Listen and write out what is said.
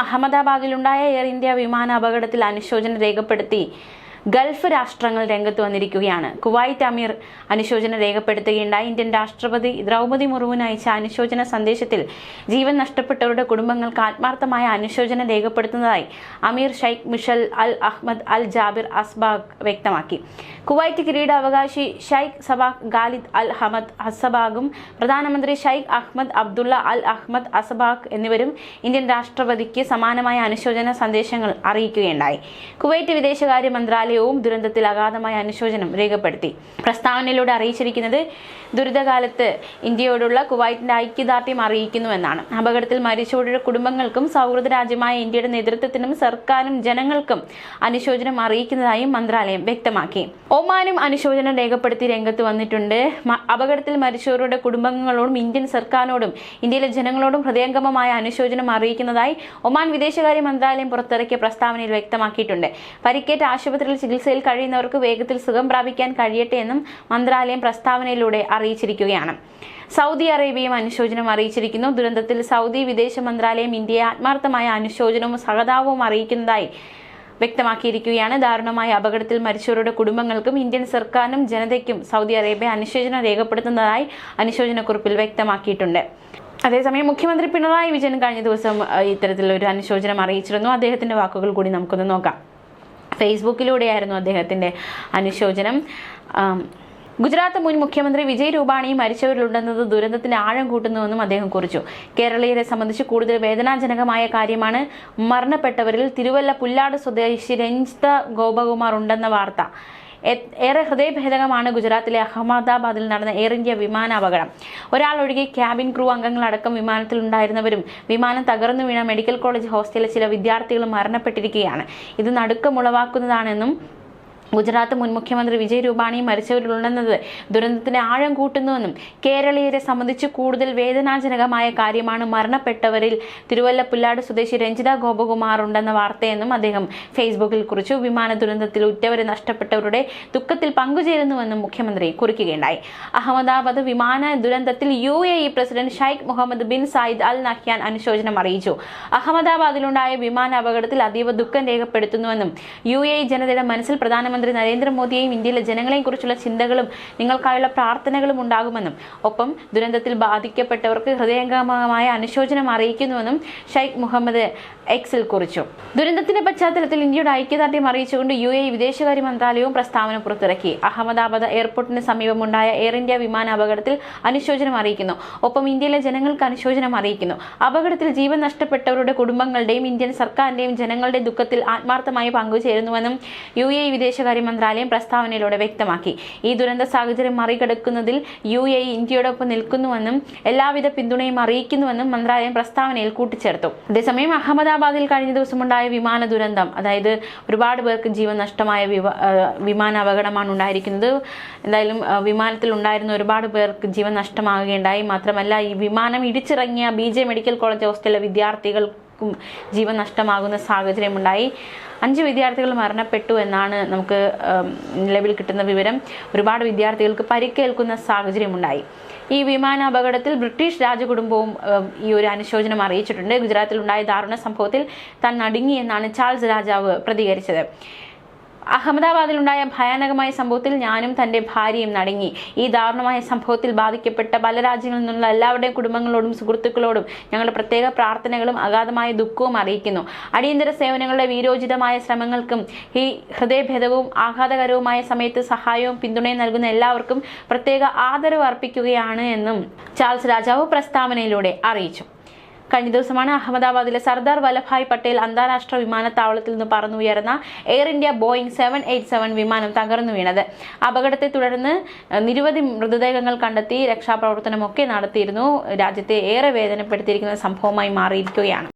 അഹമ്മദാബാദിലുണ്ടായ air India വിമാന അപകടത്തിൽ അനുശോചനം രേഖപ്പെടുത്തി. ഗൾഫ് രാഷ്ട്രങ്ങൾ രംഗത്ത് വന്നിരിക്കുകയാണ്. കുവൈറ്റ് അമീർ അനുശോചനം രേഖപ്പെടുത്തുകയുണ്ടായി. ഇന്ത്യൻ രാഷ്ട്രപതി ദ്രൗപദി മുർമുവിന് അയച്ച അനുശോചന സന്ദേശത്തിൽ ജീവൻ നഷ്ടപ്പെട്ടവരുടെ കുടുംബങ്ങൾക്ക് ആത്മാർത്ഥമായ അനുശോചനം രേഖപ്പെടുത്തുന്നതായി Amir Sheikh Mishal Al Ahmad Al Jaber Assabah വ്യക്തമാക്കി. കുവൈറ്റ് കിരീടാവകാശി Sheikh Sabah Khalid Al Hamad അസബാഗും പ്രധാനമന്ത്രി Sheikh Ahmad Abdullah Al Ahmad Assabah എന്നിവരും ഇന്ത്യൻ രാഷ്ട്രപതിക്ക് സമാനമായ അനുശോചന സന്ദേശങ്ങൾ അറിയിക്കുകയുണ്ടായി. കുവൈറ്റ് വിദേശകാര്യ മന്ത്രാലയവും ദുരന്തത്തിൽ അഗാധമായ അനുശോചനം രേഖപ്പെടുത്തി. പ്രസ്താവനയിലൂടെ അറിയിച്ചിരിക്കുന്നത് ദുരിതകാലത്ത് ഇന്ത്യയോടുള്ള കുവൈറ്റിന്റെ ഐക്യദാർഢ്യം അറിയിക്കുന്നുവെന്നാണ്. അപകടത്തിൽ മരിച്ചവരുടെ കുടുംബങ്ങൾക്കും സൗഹൃദ രാജ്യമായ ഇന്ത്യയുടെ നേതൃത്വത്തിനും സർക്കാരും ജനങ്ങൾക്കും അനുശോചനം അറിയിക്കുന്നതായും മന്ത്രാലയം വ്യക്തമാക്കി. ഒമാനും അനുശോചനം രേഖപ്പെടുത്തി രംഗത്ത് വന്നിട്ടുണ്ട്. അപകടത്തിൽ മരിച്ചവരുടെ കുടുംബങ്ങളോടും ഇന്ത്യൻ സർക്കാരിനോടും ഇന്ത്യയിലെ ജനങ്ങളോടും ഹൃദയംഗമമായ അനുശോചനം അറിയിക്കുന്നതായി ഒമാൻ വിദേശകാര്യ മന്ത്രാലയം പുറത്തിറക്കിയ പ്രസ്താവനയിൽ വ്യക്തമാക്കിയിട്ടുണ്ട്. പരിക്കേറ്റ ആശുപത്രിയിൽ ചികിത്സയിൽ കഴിയുന്നവർക്ക് വേഗത്തിൽ സുഖം പ്രാപിക്കാൻ കഴിയട്ടെ എന്നും മന്ത്രാലയം പ്രസ്താവനയിലൂടെ അറിയിച്ചിരിക്കുകയാണ്. സൗദി അറേബ്യയും അനുശോചനം അറിയിച്ചിരിക്കുന്നു. ദുരന്തത്തിൽ സൗദി വിദേശ മന്ത്രാലയം ഇന്ത്യയെ ആത്മാർത്ഥമായ അനുശോചനവും സഹതാപവും അറിയിക്കുന്നതായി വ്യക്തമാക്കിയിരിക്കുകയാണ്. ദാരുണമായ അപകടത്തിൽ മരിച്ചവരുടെ കുടുംബങ്ങൾക്കും ഇന്ത്യൻ സർക്കാരിനും ജനതയ്ക്കും സൗദി അറേബ്യ അനുശോചനം രേഖപ്പെടുത്തുന്നതായി അനുശോചനക്കുറിപ്പിൽ വ്യക്തമാക്കിയിട്ടുണ്ട്. അതേസമയം മുഖ്യമന്ത്രി പിണറായി വിജയൻ കഴിഞ്ഞ ദിവസം ഇത്തരത്തിലൊരു അനുശോചനം അറിയിച്ചിരുന്നു. അദ്ദേഹത്തിന്റെ വാക്കുകൾ കൂടി നമുക്കൊന്ന് നോക്കാം. ഫേസ്ബുക്കിലൂടെയായിരുന്നു അദ്ദേഹത്തിന്റെ അനുശോചനം. ഗുജറാത്ത് മുൻ മുഖ്യമന്ത്രി വിജയ് രൂപാണി മരിച്ചവരിലുണ്ടെന്നത് ദുരന്തത്തിന്റെ ആഴം കൂട്ടുന്നുവെന്നും അദ്ദേഹം കുറിച്ചു. കേരളീയരെ സംബന്ധിച്ച് കൂടുതൽ വേദനാജനകമായ കാര്യമാണ് മരണപ്പെട്ടവരിൽ തിരുവല്ല പുല്ലാട് സ്വദേശി രഞ്ജിത ഗോപകുമാർ ഉണ്ടെന്ന വാർത്ത. ഏറെ ഹൃദയഭേദകമാണ് ഗുജറാത്തിലെ അഹമ്മദാബാദിൽ നടന്ന എയർ ഇന്ത്യ വിമാന അപകടം ഒരാൾ ഒഴികെ ക്യാബിൻ ക്രൂ അംഗങ്ങളടക്കം വിമാനത്തിൽ ഉണ്ടായിരുന്നവരും വിമാനം തകർന്നു വീണ മെഡിക്കൽ കോളേജ് ഹോസ്റ്റലിലെ ചില വിദ്യാർത്ഥികളും മരണപ്പെട്ടിരിക്കുകയാണ്. ഇത് നടുക്കമുളവാക്കുന്നതാണെന്നും ഗുജറാത്ത് മുൻ മുഖ്യമന്ത്രി വിജയ് രൂപാണി മരിച്ചവരിലുണ്ടെന്നത് ദുരന്തത്തിന് ആഴം കൂട്ടുന്നുവെന്നും കേരളീയരെ സംബന്ധിച്ച് കൂടുതൽ വേദനാജനകമായ കാര്യമാണ് മരണപ്പെട്ടവരിൽ തിരുവല്ല പുല്ലാട് സ്വദേശി രഞ്ജിത ഗോപകുമാർ ഉണ്ടെന്ന വാർത്തയെന്നും അദ്ദേഹം ഫേസ്ബുക്കിൽ കുറിച്ചു. വിമാന ദുരന്തത്തിൽ ഉറ്റവരെ നഷ്ടപ്പെട്ടവരുടെ ദുഃഖത്തിൽ പങ്കുചേരുന്നുവെന്നും മുഖ്യമന്ത്രി കുറിക്കുകയുണ്ടായി. അഹമ്മദാബാദ് വിമാന ദുരന്തത്തിൽ U A E president Sheikh Mohammed bin Zayed Al Nahyan അനുശോചനം അറിയിച്ചു. അഹമ്മദാബാദിലുണ്ടായ വിമാന അപകടത്തിൽ അതീവ ദുഃഖം രേഖപ്പെടുത്തുന്നുവെന്നും യു എ ജനതയുടെ മനസ്സിൽ പ്രധാനമന്ത്രി നരേന്ദ്രമോദിയെയും ഇന്ത്യയിലെ ജനങ്ങളെയും കുറിച്ചുള്ള ചിന്തകളും നിങ്ങൾക്കായുള്ള പ്രാർത്ഥനകളും ഉണ്ടാകുമെന്നും ഒപ്പം ദുരന്തത്തിൽ ബാധിക്കപ്പെട്ടവർക്ക് ഹൃദയംഗമമായ അനുശോചനം അറിയിക്കുന്നുവെന്നും ഷെയ്ഖ് മുഹമ്മദ് എക്സിൽ കുറിച്ചു. ദുരന്തത്തിന്റെ പശ്ചാത്തലത്തിൽ ഇന്ത്യയുടെ ഐക്യദാർഢ്യം അറിയിച്ചുകൊണ്ട് യു എ വിദേശകാര്യ മന്ത്രാലയവും പ്രസ്താവന പുറത്തിറക്കി. അഹമ്മദാബാദ് എയർപോർട്ടിന് സമീപമുണ്ടായ എയർ ഇന്ത്യ വിമാന അപകടത്തിൽ അനുശോചനം അറിയിക്കുന്നു. ഒപ്പം ഇന്ത്യയിലെ ജനങ്ങൾക്ക് അനുശോചനം അറിയിക്കുന്നു. അപകടത്തിൽ ജീവൻ നഷ്ടപ്പെട്ടവരുടെ കുടുംബങ്ങളുടെയും ഇന്ത്യൻ സർക്കാരിന്റെയും ജനങ്ങളുടെ ദുഃഖത്തിൽ ആത്മാർത്ഥമായി പങ്കുചേരുന്നുവെന്നും യു എ വിദേശകാര്യ മന്ത്രാലയം പ്രസ്താവനയിലൂടെ വ്യക്തമാക്കി. ഈ ദുരന്ത സാഹചര്യം മറികടക്കുന്നതിൽ യു എ ഇന്ത്യയോടൊപ്പം നിൽക്കുന്നുവെന്നും എല്ലാവിധ പിന്തുണയും അറിയിക്കുന്നുവെന്നും മന്ത്രാലയം പ്രസ്താവനയിൽ കൂട്ടിച്ചേർത്തു. അതേസമയം അഹമ്മദാബാദിൽ കഴിഞ്ഞ ദിവസമുണ്ടായ വിമാന ദുരന്തം. അതായത് ഒരുപാട് പേർക്ക് ജീവൻ നഷ്ടമായ വിമാന അപകടമാണ് ഉണ്ടായിരിക്കുന്നത്. എന്തായാലും വിമാനത്തിൽ ഉണ്ടായിരുന്ന ഒരുപാട് പേർക്ക് ജീവൻ നഷ്ടമാകുകയുണ്ടായി. മാത്രമല്ല ഈ വിമാനം ഇടിച്ചിറങ്ങിയ ബി മെഡിക്കൽ കോളേജ് ഹോസ്റ്റലിലെ ജീവൻ നഷ്ടമാകുന്ന സാഹചര്യമുണ്ടായി. അഞ്ച് വിദ്യാർത്ഥികൾ മരണപ്പെട്ടു എന്നാണ് നമുക്ക് നിലവിൽ കിട്ടുന്ന വിവരം. ഒരുപാട് വിദ്യാർത്ഥികൾക്ക് പരിക്കേൽക്കുന്ന സാഹചര്യമുണ്ടായി. ഈ വിമാന അപകടത്തിൽ ബ്രിട്ടീഷ് രാജകുടുംബവും ഈ ഒരു അനുശോചനം അറിയിച്ചിട്ടുണ്ട്. ഗുജറാത്തിൽ ഉണ്ടായ ദാരുണ സംഭവത്തിൽ താൻ എന്നാണ് ചാൾസ് രാജാവ് പ്രതികരിച്ചത്. അഹമ്മദാബാദിലുണ്ടായ ഭയാനകമായ സംഭവത്തിൽ ഞാനും തന്റെ ഭാര്യയും നടങ്ങി. ഈ ദാരുണമായ സംഭവത്തിൽ ബാധിക്കപ്പെട്ട പല രാജ്യങ്ങളിൽ നിന്നുള്ള എല്ലാവരുടെയും കുടുംബങ്ങളോടും സുഹൃത്തുക്കളോടും ഞങ്ങളുടെ പ്രത്യേക പ്രാർത്ഥനകളും അഗാധമായ ദുഃഖവും അറിയിക്കുന്നു. അടിയന്തര സേവനങ്ങളുടെ വീരോചിതമായ ശ്രമങ്ങൾക്കും ഈ ഹൃദയഭേദവും ആഘാതകരവുമായ സമയത്ത് സഹായവും പിന്തുണയും നൽകുന്ന എല്ലാവർക്കും പ്രത്യേക ആദരവ് അർപ്പിക്കുകയാണ് എന്നും ചാൾസ് രാജാവ് പ്രസ്താവനയിലൂടെ അറിയിച്ചു. കഴിഞ്ഞ ദിവസമാണ് അഹമ്മദാബാദിലെ സർദാർ വല്ലഭായ് പട്ടേൽ അന്താരാഷ്ട്ര വിമാനത്താവളത്തിൽ നിന്ന് പറന്നുയർന്ന Air India Boeing seven eight seven വിമാനം തകർന്നു വീണത്. അപകടത്തെ തുടർന്ന് നിരവധി മൃതദേഹങ്ങൾ കണ്ടെത്തി രക്ഷാപ്രവർത്തനമൊക്കെ നടത്തിയിരുന്നു. രാജ്യത്തെ ഏറെ വേദനപ്പെടുത്തിയിരിക്കുന്ന സംഭവമായി മാറിയിരിക്കുകയാണ്.